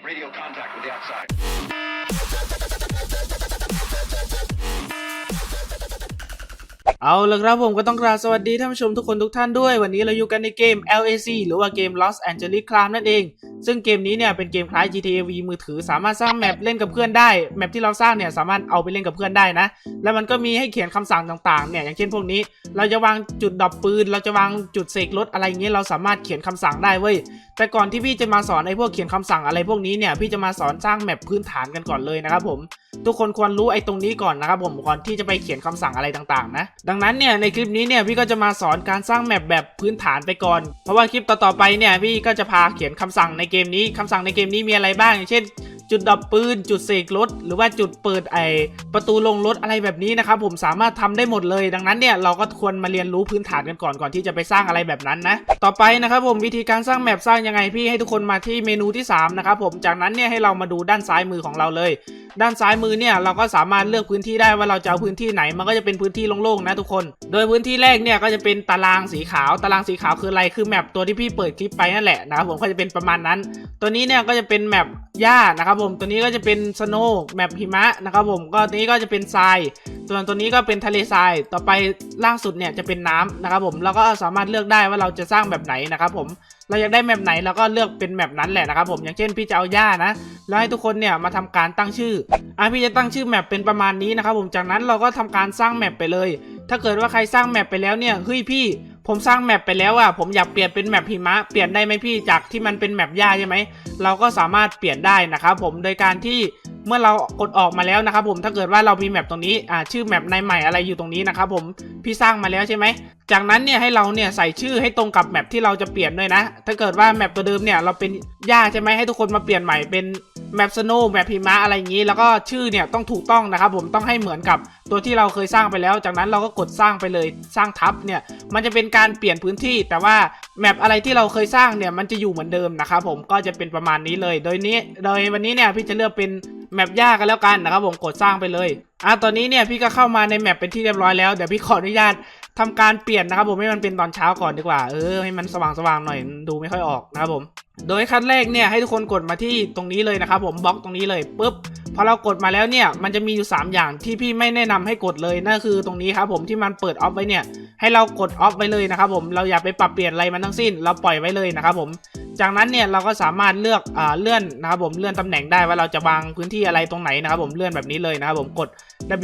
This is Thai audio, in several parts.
radio contact with the outside. เอาละครับผมก็ต้องกราบสวัสดีท่านผู้ชมทุกคนทุกท่านด้วย วันนี้เราอยู่กันในเกม LAC หรือว่าเกม Los Angeles Crime นั่นเอง ซึ่งเกมนี้เนี่ยเป็นเกมคล้าย GTA V มือถือสามารถสร้างแมปเล่นกับเพื่อนได้ แมปที่เราสร้างเนี่ยสามารถเอาไปเล่นกับเพื่อนได้นะ แล้วมันก็มีให้เขียนคำสั่งต่างๆเนี่ยอย่างเช่นพวกนี้ เราจะวางจุดดรอปปืน เราจะวางจุดเสกรถอะไรเงี้ยเราสามารถเขียนคำสั่งได้เว้ย แต่ก่อนที่พี่จะมาสอนไอ้พวกเขียนคำสั่งอะไรพวกนี้เนี่ยพี่จะมาสอนสร้างแมปพื้นฐานกันก่อนเลยนะครับผม ทุกคนควรรู้ไอ้ตรงนี้ก่อนนะครับผมก่อนที่จะไปเขียนคำสั่งอะไรต่างๆ นะดังนั้นเนี่ยในคลิปนี้เนี่ยพี่ก็จะมาสอนการสร้างแมปแบบพื้นฐานไปก่อน เพราะว่าคลิปต่อๆไปเนี่ยพี่ก็จะพาเขียนคำสั่งในเกมนี้คำสั่งในเกมนี้มีอะไรบ้างอย่างเช่น จุดดับปืน จุดเสกรถ หรือว่าจุดเปิดไอประตูลงรถอะไรแบบนี้นะครับผมสามารถทำได้หมดเลย ดังนั้นเนี่ยเราก็ควรมาเรียนรู้พื้นฐานกันก่อนก่อนที่จะไปสร้างอะไรแบบนั้นนะต่อไปนะครับผมวิธีการสร้างแมปสร้างยังไงพี่ให้ทุกคนมาที่เมนูที่สามนะครับผมจากนั้นเนี่ยให้เรามาดูด้านซ้ายมือของเราเลย ด้านซ้ายมือเนี่ยเราก็สามารถเลือกพื้นที่ได้ว่าเราจะเอาพื้นที่ไหนมันก็จะเป็นพื้นที่โล่งๆนะทุกคน โดยพื้นที่แรกเนี่ยก็จะเป็นตารางสีขาว ตารางสีขาวคืออะไรคือแมปตัวที่พี่เปิดคลิปไปนั่นแหละนะครับผมก็จะเป็นประมาณนั้น ตัวนี้เนี่ยก็จะเป็นแมปหญ้านะครับผมตัวนี้ก็จะเป็นสโนว์แมปหิมะนะครับผมก็ตัวนี้ก็จะเป็นทรายส่วนตัวนี้ก็เป็นทะเลทรายต่อไปล่างสุดเนี่ยจะเป็นน้ำนะครับผมแล้วก็สามารถเลือกได้ว่าเราจะสร้างแบบไหนนะครับผมเราอยากได้แมปไหนเราก็เลือกเป็นแมปนั้นแหละนะครับผมอย่างเช่นพี่จะเอาหญ้านะแล้วให้ทุกคนเนี่ยมาทำการตั้งชื่ออะพี่จะตั้งชื่อแมปเป็นประมาณนี้นะครับผมจากนั้นเราก็ทำการสร้างแมปไปเลย ถ้าเกิดว่าใครสร้างแมปไปแล้วเนี่ยเฮ้ยพี่ผมสร้างแมปไปแล้วอะผมอยากเปลี่ยนเป็นแมปหิมะ เปลี่ยนได้ไหมพี่จากที่มันเป็นแมปหญ้าใช่ไหม เราก็สามารถเปลี่ยนได้นะครับผม โดยการที่ เมื่อเรากดออกมาแล้วนะครับผมถ้าเกิดว่าเรามีแมปตรงนี้อ่าชื่อแมปในใหม่อะไรอยู่ตรงนี้นะครับผมพี่สร้างมาแล้วใช่ไหมจากนั้นเนี่ยให้เราเนี่ยใส่ชื่อให้ตรงกับแมปที่เราจะเปลี่ยนด้วยนะ ถ้าเกิดว่าแมปตัวเดิมเนี่ยเราเป็นหญ้าใช่ไหมให้ทุกคนมาเปลี่ยนใหม่เป็นแมปสโนว์แมปหิมะอะไรอย่างนี้ แล้วก็ชื่อเนี่ยต้องถูกต้องนะครับผมต้องให้เหมือนกับตัวที่เราเคยสร้างไปแล้ว จากนั้นเราก็กดสร้างไปเลยสร้างทับเนี่ยมันจะเป็นการเปลี่ยนพื้นที่ แต่ว่าแมปอะไรที่เราเคยสร้างเนี่ยมันจะอยู่เหมือนเดิมนะครับผมก็จะเป็นประมาณนี้เลย โดยนี้โดยวันนี้เนี่ยพี่จะเลือกเป็น แมปยากกันแล้วกันนะครับผมกดสร้างไปเลยอะตอนนี้เนี่ยพี่ก็เข้ามาในแมปเป็นที่เรียบร้อยแล้วเดี๋ยวพี่ขออนุญาตทำการเปลี่ยนนะครับผมให้มันเป็นตอนเช้าก่อนดีกว่าเออให้มันสว่างสว่างๆหน่อยดูไม่ค่อยออกนะครับผม โดยขั้นแรกเนี่ยให้ทุกคนกดมาที่ตรงนี้เลยนะครับผมบล็อกตรงนี้เลยปุ๊บ พอเรากดมาแล้วเนี่ยมันจะมีอยู่ 3 อย่างที่พี่ไม่แนะนำให้กดเลยนั่นคือตรงนี้ครับผมที่มันเปิดออฟไว้เนี่ยให้เรากดออฟไว้เลยนะครับผมเราอย่าไปปรับเปลี่ยนอะไรมันทั้งสิ้น เราปล่อยไว้เลยนะครับผมจากนั้นเนี่ยเราก็สามารถเลือกอ่าเลื่อนนะครับผมเลื่อนตำแหน่งได้ว่าเราจะวางพื้นที่อะไรตรงไหนนะครับผมเลื่อนแบบนี้เลยนะครับผมกด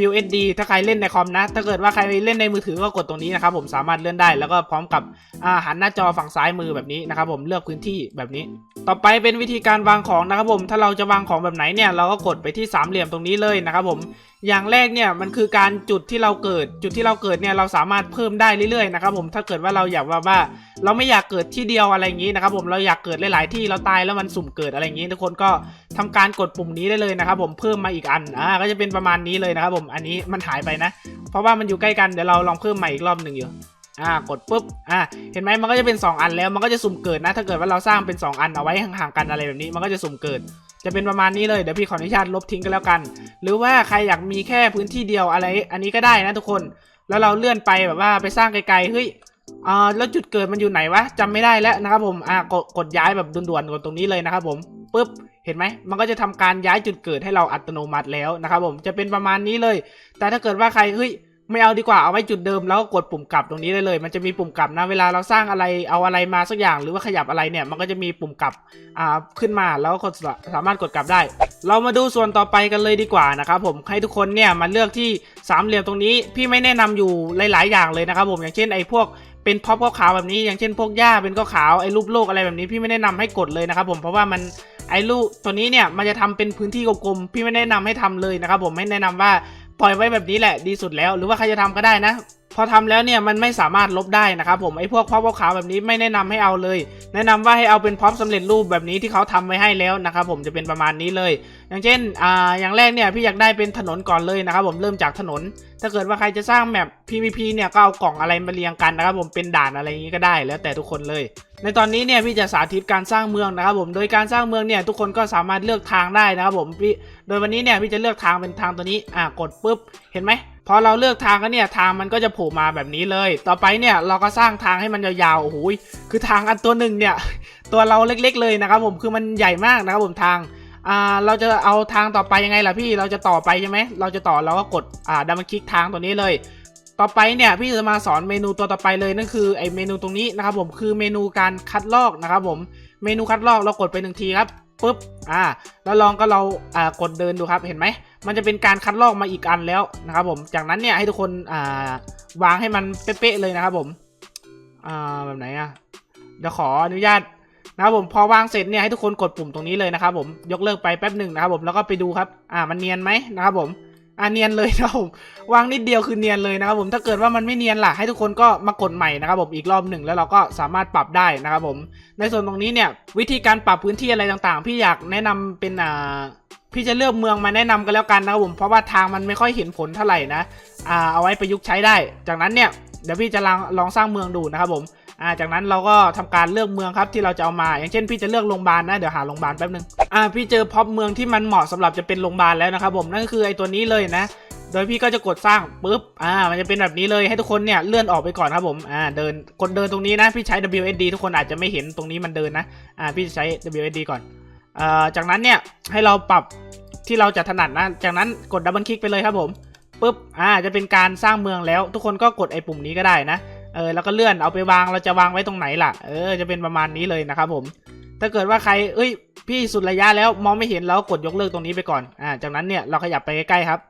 WSD ถ้าใครเล่นในคอมนะ ถ้าเกิดว่าใครเล่นในมือถือก็กดตรงนี้นะครับผมสามารถเลื่อนได้แล้วก็พร้อมกับอ่าหันหน้าจอฝั่งซ้ายมือแบบนี้นะครับผมเลือกพื้นที่แบบนี้ ต่อไปเป็นวิธีการวางของนะครับผมถ้าเราจะวางของแบบไหนเนี่ยเราก็กดไปที่สามเหลี่ยมตรงนี้เลยนะครับผมอย่างแรกเนี่ยมันคือการจุดที่เราเกิด จุดที่เราเกิดเนี่ยเราสามารถเพิ่มได้เรื่อยๆนะครับผมถ้าเกิดว่าเราอยากว่าว่า เราไม่อยากเกิดที่เดียวอะไรอย่างนี้นะครับผมเราอยากเกิดหลายๆที่เราตายแล้วมันสุ่มเกิดอะไรอย่างนี้ ทุกคนก็ทำการกดปุ่มนี้ได้เลยนะครับผมเพิ่มมาอีกอันอ่าก็จะเป็นประมาณนี้เลยนะครับผมอันนี้มันหายไปนะ เพราะว่ามันอยู่ใกล้กันเดี๋ยวเราลองเพิ่มใหม่อีกรอบหนึ่งอยู่อ่ากดปุ๊บอ่าเห็นไหมมันก็จะเป็น 2 อันแล้วมันก็จะสุ่มเกิดนะ ถ้าเกิดว่าเราสร้างเป็น 2 อันเอาไว้ห่างๆกันอะไรแบบนี้มันก็จะสุ่มเกิด จะเป็นประมาณนี้เลยเดี๋ยวพี่ขออนุญาตลบทิ้งกันแล้วกัน หรือว่าใครอยากมีแค่พื้นที่เดียวอะไร อันนี้ก็ได้นะทุกคน แล้วเราเลื่อนไปแบบว่าไปสร้างไกลๆเฮ้ยอ่าแล้วจุดเกิดมันอยู่ไหนวะจำไม่ได้แล้วนะครับผมอ่ากดกดย้ายแบบด่วนๆกดตรงนี้เลยนะครับผมปุ๊บเห็นไหมมันก็จะทำการย้ายจุดเกิดให้เราอัตโนมัติแล้วนะครับผมจะเป็นประมาณนี้เลย แต่ถ้าเกิดว่าใครเฮ้ย ไม่เอาดีกว่าเอาไว้จุดเดิมแล้วก็กดปุ่มกลับตรงนี้ได้เลย มันจะมีปุ่มกลับนะเวลาเราสร้างอะไรเอาอะไรมาสักอย่างหรือว่าขยับอะไรเนี่ยมันก็จะมีปุ่มกลับอ่าขึ้นมาแล้วก็สามารถกดกลับได้ เรามาดูส่วนต่อไปกันเลยดีกว่านะครับผมให้ทุกคนเนี่ยมาเลือกที่สามเหลี่ยมตรงนี้ พี่ไม่แนะนำอยู่หลาย ๆ อย่างเลยนะครับผมอย่างเช่นไอ้พวกเป็นพ็อปขาวแบบนี้อย่างเช่นพวกหญ้าเป็นก็ขาวไอ้รูปโลกอะไรแบบนี้พี่ไม่แนะนำให้กดเลยนะครับผมเพราะว่ามันไอ้ลูกตัวนี้เนี่ยมันจะทำเป็นพื้นที่กลมๆพี่ไม่แนะนำให้ทำเลยนะครับผมไม่แนะนำว่า ปล่อยไว้แบบนี้แหละดีสุดแล้ว หรือว่าใครจะทำก็ได้นะ พอทำแล้วเนี่ยมันไม่สามารถลบได้นะครับผมไอ้พวกพ็อปขาวแบบนี้ไม่แนะนำให้เอาเลย แนะนำว่าให้เอาเป็นพ็อปสำเร็จรูปแบบนี้ที่เขาทำไว้ให้แล้วนะครับผมจะเป็นประมาณนี้เลย อย่างเช่นอ่าอย่างแรกเนี่ยพี่อยากได้เป็นถนนก่อนเลยนะครับผมเริ่มจากถนน ถ้าเกิดว่าใครจะสร้างแมป PVP เนี่ยก็เอากล่องอะไรมาเรียงกันนะครับผมเป็นด่านอะไรอย่างนี้ก็ได้แล้วแต่ทุกคนเลย ในตอนนี้เนี่ยพี่จะสาธิตการสร้างเมืองนะครับผมโดยการสร้างเมืองเนี่ยทุกคนก็สามารถเลือกทางได้นะครับผมพี่โดยวันนี้เนี่ยพี่จะเลือกทางเป็นทางตัวนี้อ่ากดปุ๊บเห็นไหมพอเราเลือกทางก็เนี่ยทางมันก็จะโผล่มาแบบนี้เลย ต่อไปเนี่ยเราก็สร้างทางให้มันยาวๆโอ้โหคือทางอันตัวหนึ่งเนี่ยตัวเราเล็ก ๆ เลยนะครับผมคือมันใหญ่มากนะครับผมทาง อ่าเราจะเอาทางต่อไปยังไงล่ะพี่เราจะต่อไปใช่ไหมเราจะต่อเราก็กดอ่าดับเบิลคลิกทางตัวนี้เลย ต่อไปเนี่ยพี่จะมาสอนเมนูตัวต่อไปเลยนั่นคือไอเมนูตรงนี้นะครับผมคือเมนูการคัดลอกนะครับผมเมนูคัดลอกเรากดไปหนึ่งทีครับปุ๊บอ่าแล้วลองก็เราอ่ากดเดินดูครับเห็นไหมมันจะเป็นการคัดลอกมาอีกอันแล้วนะครับผมจากนั้นเนี่ยให้ทุกคนอ่าวางให้มันเป๊ะๆเลยนะครับผมอ่าแบบไหนอะเดี๋ยวขออนุญาต นะครับผมพอวางเสร็จเนี่ยให้ทุกคนกดปุ่มตรงนี้เลยนะครับผมยกเลิกไปแป๊บหนึ่งนะครับผมแล้วก็ไปดูครับอ่ามันเนียนไหมนะครับผมอ่าเนียนเลยนะครับผมวางนิดเดียวคือเนียนเลยนะครับผมถ้าเกิดว่ามันไม่เนียนล่ะให้ทุกคนก็มากดใหม่นะครับผมอีกรอบหนึ่งแล้วเราก็สามารถปรับได้นะครับผมในส่วนตรงนี้เนี่ยวิธีการปรับพื้นที่อะไรต่างๆ พี่อยากแนะนำเป็นอ่าพี่จะเลือกเมืองมาแนะนำกันแล้วกันนะครับผมเพราะว่าทางมันไม่ค่อยเห็นผลเท่าไหร่นะอ่าเอาไว้ประยุกต์ใช้ได้ จากนั้นเนี่ยเดี๋ยวพี่จะลองลองสร้างเมืองดูนะครับผม อ่าจากนั้นเราก็ทำการเลือกเมืองครับที่เราจะเอามา อย่างเช่นพี่จะเลือกโรงพยาบาลนะเดี๋ยวหาโรงพยาบาลแป๊บนึงอ่าพี่เจอพ็อปเมืองที่มันเหมาะสำหรับจะเป็นโรงพยาบาลแล้วนะครับผมนั่นก็คือไอ้ตัวนี้เลยนะ โดยพี่ก็จะกดสร้างปุ๊บอ่ามันจะเป็นแบบนี้เลยให้ทุกคนเนี่ยเลื่อนออกไปก่อนครับผมอ่าเดินกดเดินตรงนี้นะพี่ใช้ WSD ทุกคนอาจจะไม่เห็นตรงนี้มันเดินนะอ่าพี่จะใช้ WSD ก่อนอ่าจากนั้นเนี่ยให้เราปรับที่เราจะถนัดนะ จากนั้นกดดับเบิลคลิกไปเลยครับผมปุ๊บ อ่า จะเป็นการสร้างเมืองแล้ว ทุกคนก็กดไอ้ปุ่มนี้ก็ได้นะ เออแล้วก็เลื่อนเอาไปวางเราจะวางไว้ตรงไหนล่ะ เออจะเป็นประมาณนี้เลยนะครับผมถ้าเกิดว่าใครเอ้ย พี่สุดระยะแล้วมองไม่เห็นเราก็กดยกเลิกตรงนี้ไปก่อนอ่าจากนั้นเนี่ยเราขยับไปใกล้ๆครับ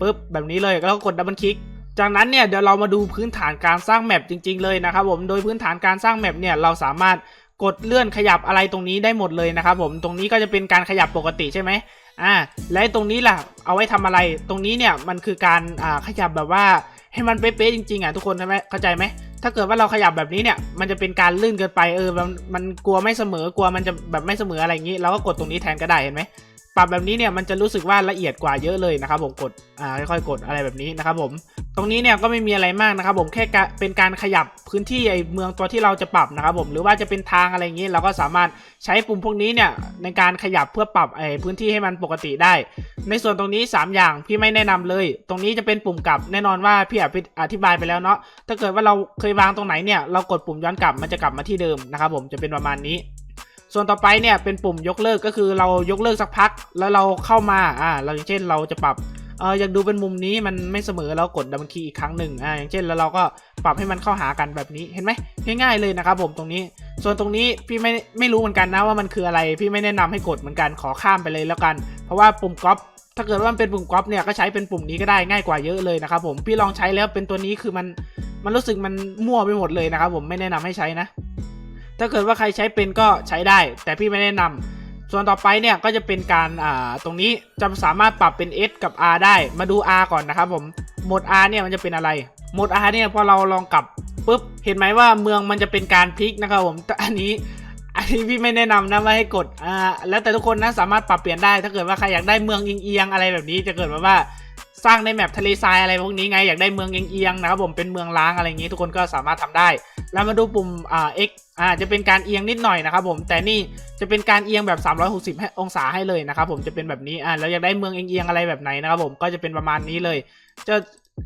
ปุ๊บแบบนี้เลยแล้วก็กดดับเบิลคลิกจากนั้นเนี่ยเดี๋ยวเรามาดูพื้นฐานการสร้างแมปจริง ๆ เลยนะครับผมโดยพื้นฐานการสร้างแมปเนี่ยเราสามารถกดเลื่อนขยับอะไรตรงนี้ได้หมดเลยนะครับผมตรงนี้ก็จะเป็นการขยับปกติใช่ไหมอ่าและตรงนี้ล่ะเอาไว้ทำอะไร ตรงนี้เนี่ยมันคือการอ่าขยับแบบว่า ให้มันเป๊ะๆจริงๆอะทุกคนใช่ไหมเข้าใจไหมถ้าเกิดว่าเราขยับแบบนี้เนี่ย มันจะเป็นการลื่นเกินไปเออมันมันกลัวไม่เสมอกลัวมันจะแบบไม่เสมออะไรอย่างนี้ เราก็กดตรงนี้แทนก็ได้เห็นไหม ปรับแบบนี้เนี่ยมันจะรู้สึกว่าละเอียดกว่าเยอะเลยนะครับผมกดอ่าค่อยๆกดอะไรแบบนี้นะครับผมตรงนี้เนี่ยก็ไม่มีอะไรมากนะครับผมแค่เป็นการขยับพื้นที่ไอเมืองตัวที่เราจะปรับนะครับผมหรือว่าจะเป็นทางอะไรอย่างนี้เราก็สามารถใช้ปุ่มพวกนี้เนี่ยในการขยับเพื่อปรับไอพื้นที่ให้มันปกติได้ ในส่วนตรงนี้ 3 อย่างพี่ไม่แนะนำเลย ตรงนี้จะเป็นปุ่มกลับแน่นอนว่าพี่อธิบายไปแล้วเนาะถ้าเกิดว่าเราเคยวางตรงไหนเนี่ยเรากดปุ่มย้อนกลับมันจะกลับมาที่เดิมนะครับผมจะเป็นประมาณนี้ ส่วนต่อไปเนี่ยเป็นปุ่มยกเลิกก็คือเรายกเลิกสักพัก แล้วเราเข้ามาอ่าเราเช่นเราจะปรับเอออยากดูเป็นมุมนี้มันไม่เสมอเรากดดับเบิลคีย์อีกครั้งหนึ่งอ่าอย่างเช่นแล้วเราก็ปรับให้มันเข้าหากันแบบนี้เห็นไหมง่ายๆเลยนะครับผมตรงนี้ ส่วนตรงนี้พี่ไม่ไม่รู้เหมือนกันนะว่ามันคืออะไร พี่ไม่แนะนำให้กดเหมือนกันขอข้ามไปเลยแล้วกัน เพราะว่าปุ่มก๊อปถ้าเกิดว่ามันเป็นปุ่มก๊อปเนี่ยก็ใช้เป็นปุ่มนี้ก็ได้ง่ายกว่าเยอะเลยนะครับผมพี่ลองใช้แล้วเป็นตัวนี้คือมันมันรู้สึกมันมั่วไปหมดเลยนะครับผมไม่แนะนำให้ใช้นะ ถ้าเกิดว่าใครใช้เป็นก็ใช้ได้ แต่พี่ไม่แนะนำส่วนต่อไปเนี่ยก็จะเป็นการอ่าตรงนี้จะสามารถปรับเป็น S กับ R ได้ มาดู R ก่อนนะครับผมโหมด R เนี่ยมันจะเป็นอะไรโหมด R เนี่ยพอเราลองกลับปุ๊บเห็นไหมว่าเมืองมันจะเป็นการพลิกนะครับผมอันนี้อันนี้พี่ไม่แนะนำนะว่าให้กดอ่าแล้วแต่ทุกคนนะสามารถปรับเปลี่ยนได้ ถ้าเกิดว่าใครอยากได้เมืองเอียงๆอะไรแบบนี้จะเกิดมาว่า สร้างในแมปทะเลทรายอะไรพวกนี้ไงอยากได้เมืองเอียงๆนะครับผมเป็นเมืองล้างอะไรอย่างนี้ ทุกคนก็สามารถทำได้ แล้วมาดูปุ่มอ่า X อ่าจะเป็นการเอียงนิดหน่อยนะครับผมแต่นี่จะเป็นการเอียงแบบ 360ให้องศาให้เลยนะครับผมจะเป็นแบบนี้อ่าแล้วอยากได้เมืองเอียงๆอะไรแบบไหนนะครับผมก็จะเป็นประมาณนี้เลย จะ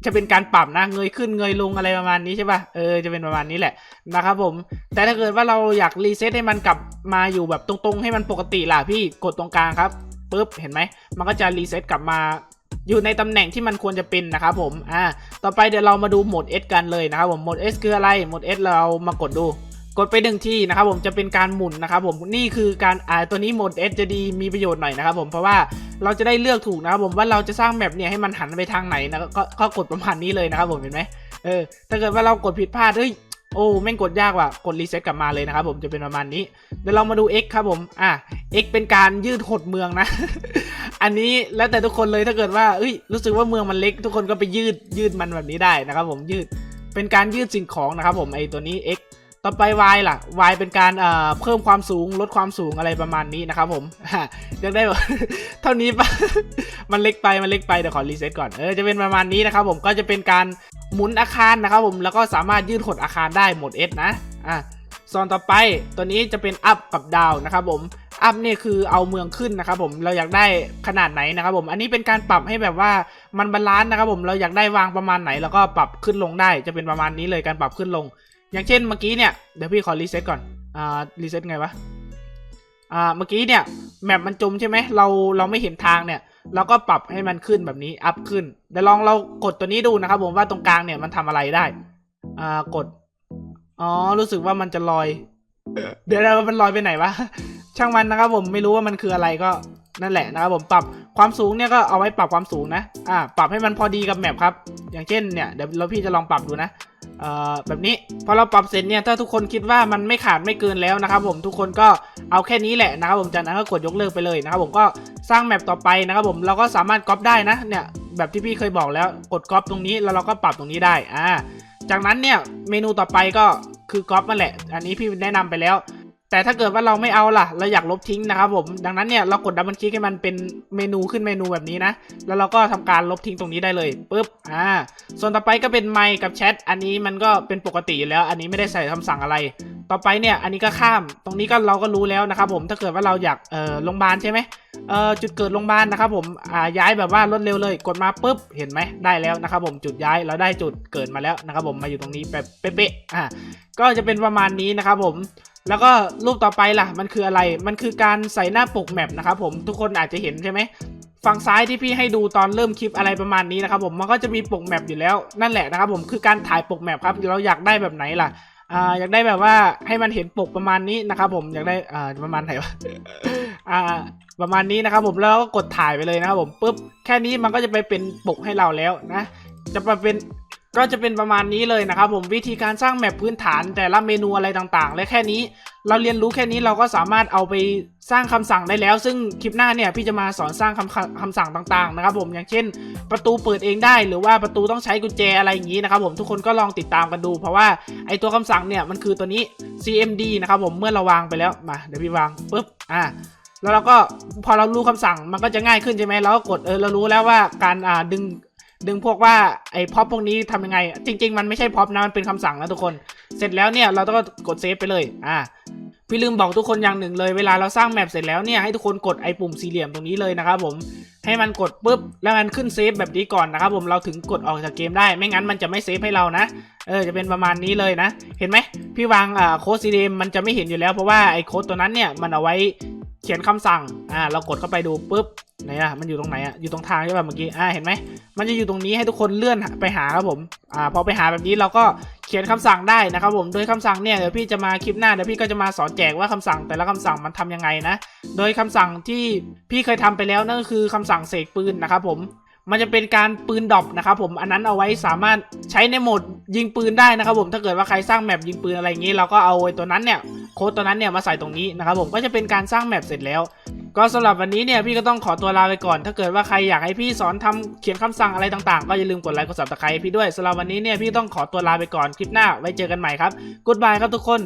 จะเป็นการปรับนะเงยขึ้นเงยลงอะไรประมาณนี้ใช่ป่ะเออจะเป็นประมาณนี้แหละนะครับผมแต่ถ้าเกิดว่าเราอยากรีเซ็ตให้มันกลับมาอยู่แบบตรงๆ ให้มันปกติล่ะพี่กดตรงกลางครับปุ๊บเห็นไหมมันก็จะรีเซ็ตกลับมา อยู่ในตำแหน่งที่มันควรจะเป็นนะครับผม อ่า ต่อไปเดี๋ยวเรามาดูโหมด S กันเลยนะครับผมโหมด S คืออะไรโหมด S เรามากดดู กดไปหนึ่งที่นะครับผมจะเป็นการหมุนนะครับผมนี่คือการอ่าตัวนี้โหมด S จะดีมีประโยชน์หน่อยนะครับผมเพราะว่าเราจะได้เลือกถูกนะครับผมว่าเราจะสร้างแมปเนี่ยให้มันหันไปทางไหนนะก็ก็กดประมาณนี้เลยนะครับผมเห็นไหมเออถ้าเกิดว่าเรากดผิดพลาดเฮ้ย โอ้แม่งกดยากว่ะกดรีเซ็ตกลับมาเลยนะครับผมจะเป็นประมาณนี้ เดี๋ยวเรามาดู X ครับผมอะ X เป็นการยืดหดเมืองนะ อันนี้แล้วแต่ทุกคนเลยถ้าเกิดว่าเอ้ยรู้สึกว่าเมืองมันเล็ก ทุกคนก็ไปยืดยืดมันแบบนี้ได้นะครับผมยืดเป็นการยืดสิ่งของนะครับผมไอตัวนี้ X ต่อไป Y ล่ะ Y เป็นการเอ่อเพิ่มความสูงลดความสูงอะไรประมาณนี้นะครับผมอยากได้เท่านี้ปะมันเล็กไปมันเล็กไปเดี๋ยวขอรีเซ็ตก่อนเออจะเป็นประมาณนี้นะครับผมก็จะเป็นการหมุนอาคารนะครับผมแล้วก็สามารถยืดหดอาคารได้หมด S นะอะส่วนต่อไปตัวนี้จะเป็นอัพกับดาวนะครับผมอัพเนี่ยคือเอาเมืองขึ้นนะครับผมเราอยากได้ขนาดไหนนะครับผม อันนี้เป็นการปรับให้แบบว่ามันบาลานซ์นะครับผมเราอยากได้วางประมาณไหน แล้วก็ปรับขึ้นลงได้จะเป็นประมาณนี้เลยการปรับขึ้นลง อย่างเช่นเมื่อกี้เนี่ย เดี๋ยวพี่ขอรีเซ็ตก่อน อ่า รีเซ็ตไงวะ อ่า เมื่อกี้เนี่ย แมปมันจมใช่ไหม เรา เราไม่เห็นทางเนี่ย เราก็ปรับให้มันขึ้นแบบนี้ อัพขึ้น เดี๋ยวลองเรากดตัวนี้ดูนะครับผมว่าตรงกลางเนี่ยมันทำอะไรได้ อ่า กด อ๋อ รู้สึกว่ามันจะลอย เดี๋ยวเรามันลอยไปไหนวะ ช่างมันนะครับผม ไม่รู้ว่ามันคืออะไรก็นั่นแหละนะครับผม ปรับ ความสูงเนี่ยก็เอาไว้ปรับความสูงนะ อ่า ปรับให้มันพอดีกับแมปครับ อย่างเช่นเนี่ยเดี๋ยวเราพี่จะลองปรับดูนะ เอ่อ แบบนี้ พอเราปรับเสร็จเนี่ย ถ้าทุกคนคิดว่ามันไม่ขาดไม่เกินแล้วนะครับ ผม ทุกคนก็เอาแค่นี้แหละนะครับผม จากนั้นก็กดยกเลิกไปเลยนะครับผม ก็สร้างแมปต่อไปนะครับผม เราก็สามารถก๊อปได้นะ เนี่ย แบบที่พี่เคยบอกแล้ว กดก๊อปตรงนี้แล้วเราก็ปรับตรงนี้ได้ อ่า จากนั้นเนี่ย เมนูต่อไปก็คือก๊อปนั่นแหละ อันนี้พี่แนะนำไปแล้ว แต่ถ้าเกิดว่าเราไม่เอาล่ะ เราอยากลบทิ้งนะครับผม ดังนั้นเนี่ยเรากดดับเบิลคลิกให้มันเป็นเมนูขึ้นเมนูแบบนี้นะ แล้วเราก็ทำการลบทิ้งตรงนี้ได้เลยปุ๊บ อ่า ส่วนต่อไปก็เป็นไมค์กับแชท อันนี้มันก็เป็นปกติอยู่แล้ว อันนี้ไม่ได้ใส่คำสั่งอะไร ต่อไปเนี่ยอันนี้ก็ข้าม ตรงนี้ก็เราก็รู้แล้วนะครับผม ถ้าเกิดว่าเราอยากเอ่อโรงพยาบาลใช่ไหมเอ่อจุดเกิดโรงพยาบาลนะครับผม อ่าย้ายแบบว่ารวดเร็วเลย กดมาปุ๊บ เห็นไหมได้แล้วนะครับผม จุดย้ายเราได้จุดเกิดมาแล้วนะครับผม มาอยู่ตรงนี้แบบเป๊ะๆ อ่า ก็จะเป็นประมาณนี้นะครับผม แล้วก็รูปต่อไปล่ะ มันคืออะไร มันคือการใส่หน้าปกแมปนะครับผมทุกคนอาจจะเห็นใช่ไหมฝั่งซ้ายที่พี่ให้ดูตอนเริ่มคลิปอะไรประมาณนี้นะครับผมมันก็จะมีปกแมปอยู่แล้วนั่นแหละนะครับผมคือการถ่ายปกแมปครับเราอยากได้แบบไหนล่ะอ่าอยากได้แบบว่าให้มันเห็นปกประมาณนี้นะครับผมอยากได้อ่าประมาณไหนวะอ่าประมาณนี้นะครับผมแล้วก็กดถ่ายไปเลยนะครับผมปุ๊บแค่นี้มันก็จะไปเป็นปกให้เราแล้วนะ จะมาเป็น ก็จะเป็นประมาณนี้เลยนะครับผมวิธีการสร้างแมปพื้นฐานแต่ละเมนูอะไรต่างๆ และแค่นี้เราเรียนรู้แค่นี้เราก็สามารถเอาไปสร้างคำสั่งได้แล้ว ซึ่งคลิปหน้าเนี่ยพี่จะมาสอนสร้างคำคำสั่งต่างๆนะครับผมอย่างเช่น ประตูเปิดเองได้ หรือว่าประตูต้องใช้กุญแจอะไรอย่างนี้นะครับผมทุกคนก็ลองติดตามกันดู เพราะว่าไอตัวคำสั่งเนี่ยมันคือตัวนี้ CMD นะครับผมเมื่อเราวางไปแล้วมาเดี๋ยวพี่วางปุ๊บอ่าแล้วเราก็พอเรารู้คำสั่งมันก็จะง่ายขึ้นใช่ไหมเราก็กดเออเรารู้แล้วว่าการอ่าดึง ดึงพวกว่าไอ้พ็อปพวกนี้ทำยังไง จริง ๆ มันไม่ใช่พ็อปนะมันเป็นคำสั่งนะทุกคน เสร็จแล้วเนี่ยเราต้องกดเซฟไปเลยอ่าพี่ลืมบอกทุกคนอย่างหนึ่งเลยเวลาเราสร้างแมปเสร็จแล้วเนี่ยให้ทุกคนกดไอ้ปุ่มสี่เหลี่ยมตรงนี้เลยนะครับผมให้มันกดปุ๊บแล้วมันขึ้นเซฟแบบนี้ก่อนนะครับผมเราถึงกดออกจากเกมได้ไม่งั้นมันจะไม่เซฟให้เรานะเออจะเป็นประมาณนี้เลยนะ เห็นไหมพี่วางอ่าโค้ดซีดีมันจะไม่เห็นอยู่แล้วเพราะว่าไอ้โค้ดตัวนั้นเนี่ยมันเอาไว้ ขียนคำสั่ง อ่า เรากดเข้าไปดูปุ๊บ ไหนอะมันอยู่ตรงไหนอะอยู่ตรงทางใช่ป่ะเมื่อกี้ อ่า เห็นไหม มันจะอยู่ตรงนี้ให้ทุกคนเลื่อนไปหาครับผม อ่า พอไปหาแบบนี้เราก็เขียนคำสั่งได้นะครับผม โดยคำสั่งเนี่ยเดี๋ยวพี่จะมาคลิปหน้าเดี๋ยวพี่ก็จะมาสอนแจกว่าคำสั่งแต่ละคำสั่งมันทำยังไงนะ โดยคำสั่งที่พี่เคยทำไปแล้วนั่นก็คือคำสั่งเสกปืนนะครับผม มันจะเป็นการปืนดรอปนะครับผมอันนั้นเอาไว้สามารถใช้ในโหมดยิงปืนได้นะครับผมถ้าเกิดว่าใครสร้างแมปยิงปืนอะไรอย่างนี้ เราก็เอาไอ้ตัวนั้นเนี่ยโค้ดตัวนั้นเนี่ยมาใส่ตรงนี้นะครับผมก็จะเป็นการสร้างแมปเสร็จแล้ว ก็สำหรับวันนี้เนี่ยพี่ก็ต้องขอตัวลาไปก่อน ถ้าเกิดว่าใครอยากให้พี่สอนทำเขียนคำสั่งอะไรต่างๆ ก็อย่าลืมกดไลค์กด subscribe ให้พี่ด้วยสำหรับวันนี้เนี่ยพี่ต้องขอตัวลาไปก่อนคลิปหน้าไว้เจอกันใหม่ครับกู๊ดบายครับทุกคน